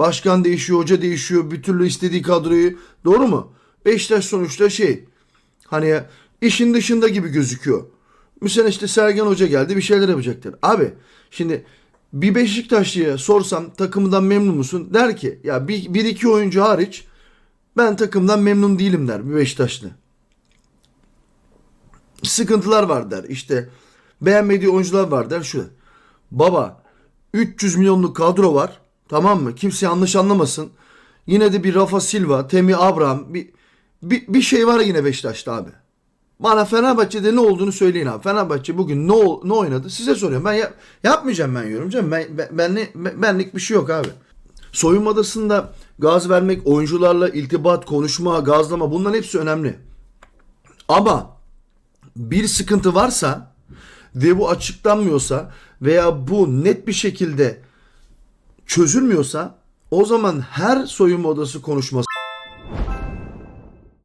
Başkan değişiyor, hoca değişiyor. Bir türlü istediği kadroyu. Doğru mu? Beşiktaş sonuçta şey hani işin dışında gibi gözüküyor. Mesela işte Sergen Hoca geldi bir şeyler yapacaktır. Abi şimdi bir Beşiktaşlı'ya sorsam takımından memnun musun? Der ki ya bir, bir iki oyuncu hariç ben takımdan memnun değilim der bir Beşiktaşlı. Sıkıntılar var der. İşte beğenmediği oyuncular var der. Şu baba 300 milyonluk kadro var. Tamam mı? Kimse yanlış anlamasın. Yine de bir Rafa Silva, Temi Abraham bir, bir, bir şey var yine Beşiktaş'ta abi. Bana Fenerbahçe'de ne olduğunu söyleyin abi. Fenerbahçe bugün ne, ne oynadı? Size soruyorum. Ben yap- yapmayacağım ben yorumcam. Ben, ben, benli- ben- benlik bir şey yok abi. Soyunma odasında gaz vermek, oyuncularla iltibat, konuşma, gazlama bunların hepsi önemli. Ama bir sıkıntı varsa ve bu açıklanmıyorsa veya bu net bir şekilde çözülmüyorsa o zaman her soyunma odası konuşması